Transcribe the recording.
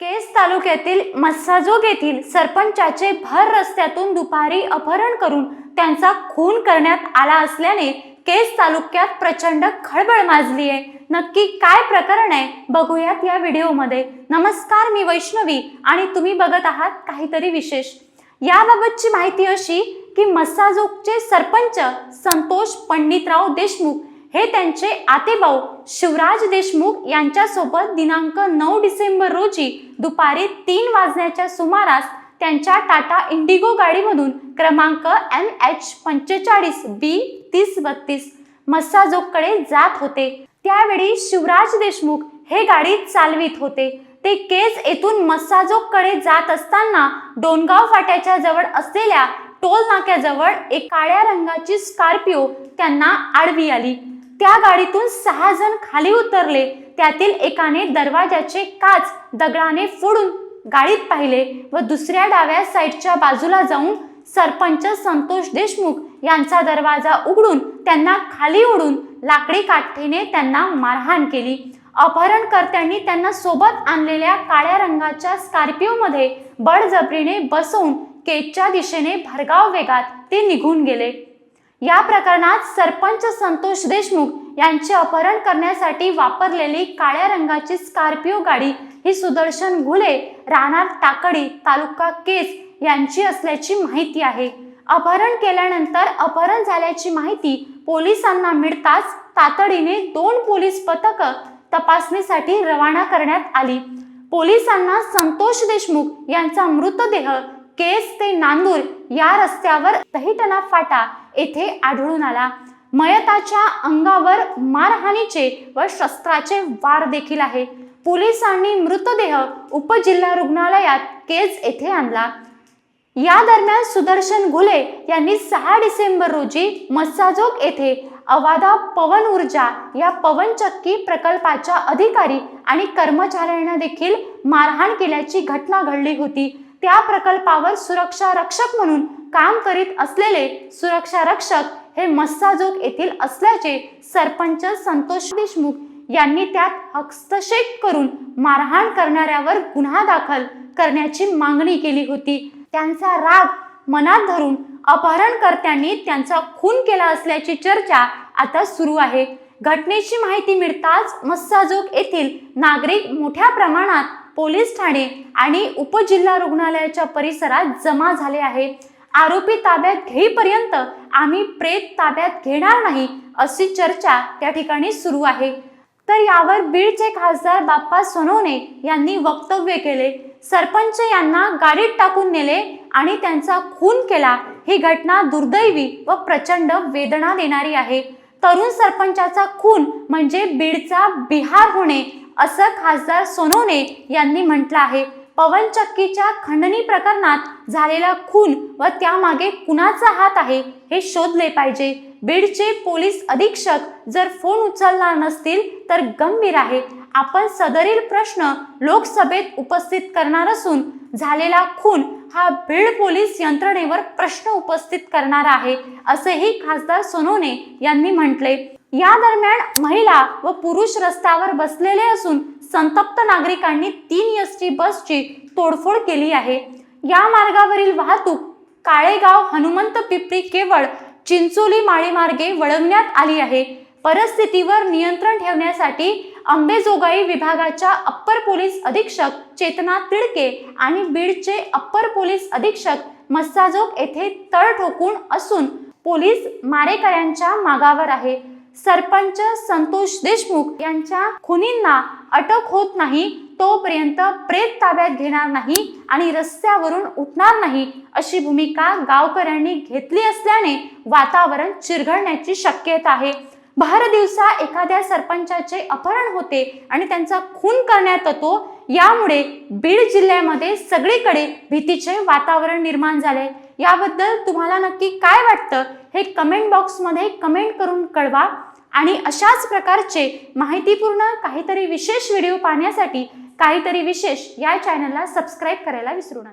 केस तालुक्यातील मस्साजोग येथील सरपंचाचे भर रस्त्यातून दुपारी अपहरण करून त्यांचा खून करण्यात आला असल्याने केस तालुक्यात प्रचंड खळबळ माजली आहे. नक्की काय प्रकरण आहे? बघूयात या व्हिडिओमध्ये. नमस्कार मी वैष्णवी आणि तुम्ही बघत आहात काहीतरी विशेष. याबाबतची माहिती अशी की मस्साजोगचे सरपंच संतोष पंडितराव देशमुख हे त्यांचे आतेभाऊ शिवराज देशमुख यांच्यासोबत दिनांक नऊ डिसेंबर रोजी दुपारी तीन वाजण्याच्या सुमारास त्यांच्या टाटा इंडिगो गाडीमधून क्रमांक एम एच पंचेचाळीस बी तीस बत्तीस मस्साजोगकडे जात होते. त्यावेळी शिवराज देशमुख हे गाडी चालवित होते. ते केज येथून मस्साजोगकडे जात असताना डोनगाव फाट्याच्या जवळ असलेल्या टोल नाक्याजवळ एक काळ्या रंगाची स्कॉर्पिओ त्यांना आडवी आली. त्या गाडीतून सहा जण खाली उतरले. त्यातील एकाने दरवाजाचे काच दगडाने फोडून गाडीत पाहिले व दुसऱ्या डाव्या साईडच्या बाजूला जाऊन सरपंच संतोष देशमुख यांचा दरवाजा उघडून त्यांना खाली ओढून लाकडी काठीने त्यांना मारहाण केली. अपहरणकर्त्यांनी त्यांना सोबत आणलेल्या काळ्या रंगाच्या स्कॉर्पिओमध्ये बळजबरीने बसवून केजच्या दिशेने भरगाव वेगात ते निघून गेले. या प्रकरणात सरपंच संतोष देशमुख यांचे अपहरण करण्यासाठी वापरलेली काळ्या रंगाची स्कॉर्पिओ गाडी ही सुदर्शन घुले राहणार टाकडी तालुका केस यांची असल्याची माहिती आहे. अपहरण केल्यानंतर अपहरण झाल्याची माहिती पोलिसांना मिळताच तातडीने दोन पोलीस पथक तपासणीसाठी रवाना करण्यात आली. पोलिसांना संतोष देशमुख यांचा मृतदेह केस ते नांदूर या रस्त्यावर दहिटना फाटा येथे आढळून आला. मयताच्या अंगावर मारहाणीचे व शस्त्राचे वार देखील आहे. पोलिसांनी मृतदेह उपजिल्हा रुग्णालयात केज येथे आणला. या दरम्यान सुदर्शन घुले यांनी सहा डिसेंबर रोजी मस्साजोग येथे अवादा पवन ऊर्जा या पवनचक्की प्रकल्पाच्या अधिकारी आणि कर्मचाऱ्यांना देखील मारहाण केल्याची घटना घडली होती. त्या प्रकल्पावर सुरक्षा रक्षक म्हणून काम करीत असलेले सुरक्षा रक्षक हे मस्साजोग येथील असल्याचे सरपंच संतोष देशमुख यांनी त्यात हस्तक्षेप करून मारहाण करणाऱ्यावर गुन्हा दाखल करण्याची मागणी केली होती. त्यांचा राग मनात धरून अपहरणकर्त्यांनी त्यांचा खून केला असल्याची चर्चा आता सुरू आहे. घटनेची माहिती मिळताच मस्साजोग येथील नागरिक मोठ्या प्रमाणात पोलीस ठाणे आणि उपजिल्हा रुग्णालयाच्या परिसरात जमा झाले आहे. आरोपी ताब्यात घेईपर्यंत आम्ही प्रेत ताब्यात घेणार नाही अशी चर्चा त्या ठिकाणी सुरू आहे. तर यावर बीडचे खासदार बाप्पा सोनवणे यांनी वक्तव्य केले. सरपंच यांना गाडीत टाकून नेले आणि त्यांचा खून केला. ही घटना दुर्दैवी व प्रचंड वेदना देणारी आहे. तरुण सरपंचाचा खून म्हणजे बीडचा बिहार होणे असं खासदार सोनवणे यांनी म्हटलं आहे. पवनचक्कीच्या खंडणी प्रकरणात झालेला खून व त्यामागे कुणाचा हात आहे हे शोधले पाहिजे. बीडचे पोलीस अधीक्षक जर फोन उचलणार नसतील तर गंभीर आहे. आपण सदरील प्रश्न लोकसभेत उपस्थित करणार असून झालेला खून हा बीड पोलीस यंत्रणेवर प्रश्न उपस्थित करणार आहे असेही खासदार सोनवणे यांनी म्हटले या दरम्यान महिला व पुरुष रस्त्यावर बसलेले असून संतप्त नागरिकांनी तीन एस टी बसची तोडफोड केली आहे. या मार्गावरील वाहतूक काळेगाव हनुमंत पिपरी केवळ चिंचोली माळीमार्गे वळवण्यात आली आहे. परिस्थितीवर नियंत्रण ठेवण्यासाठी अंबेजोगाई विभागाच्या अप्पर पोलीस अधीक्षक चेतना तिडके आणि बीडचे अप्पर पोलीस अधीक्षक मस्साजोग येथे तळ ठोकून असून पोलीस मारेकऱ्यांच्या मागावर आहे. सरपंच संतोष देशमुख यांच्या खुनींना अटक होत नाही तोपर्यंत प्रेत ताब्यात घेणार नाही आणि रस्त्यावरून उठणार नाही अशी भूमिका गावकऱ्यांनी घेतली असल्याने वातावरण चिरघळण्याची शक्यता आहे. भर दिवसा एखाद्या सरपंचाचे अपहरण होते आणि त्यांचा खून करण्यात येतो यामुळे बीड जिल्ह्यामध्ये सगळीकडे भीतीचे वातावरण निर्माण झाले. याबद्दल तुम्हाला नक्की काय वाटतं? हे कमेंट बॉक्समध्ये कमेंट करून कळवा आणि अशाच प्रकारचे माहितीपूर्ण काहीतरी विशेष व्हिडिओ पाहण्यासाठी काहीतरी विशेष या चॅनलला सबस्क्राईब करायला विसरू नका.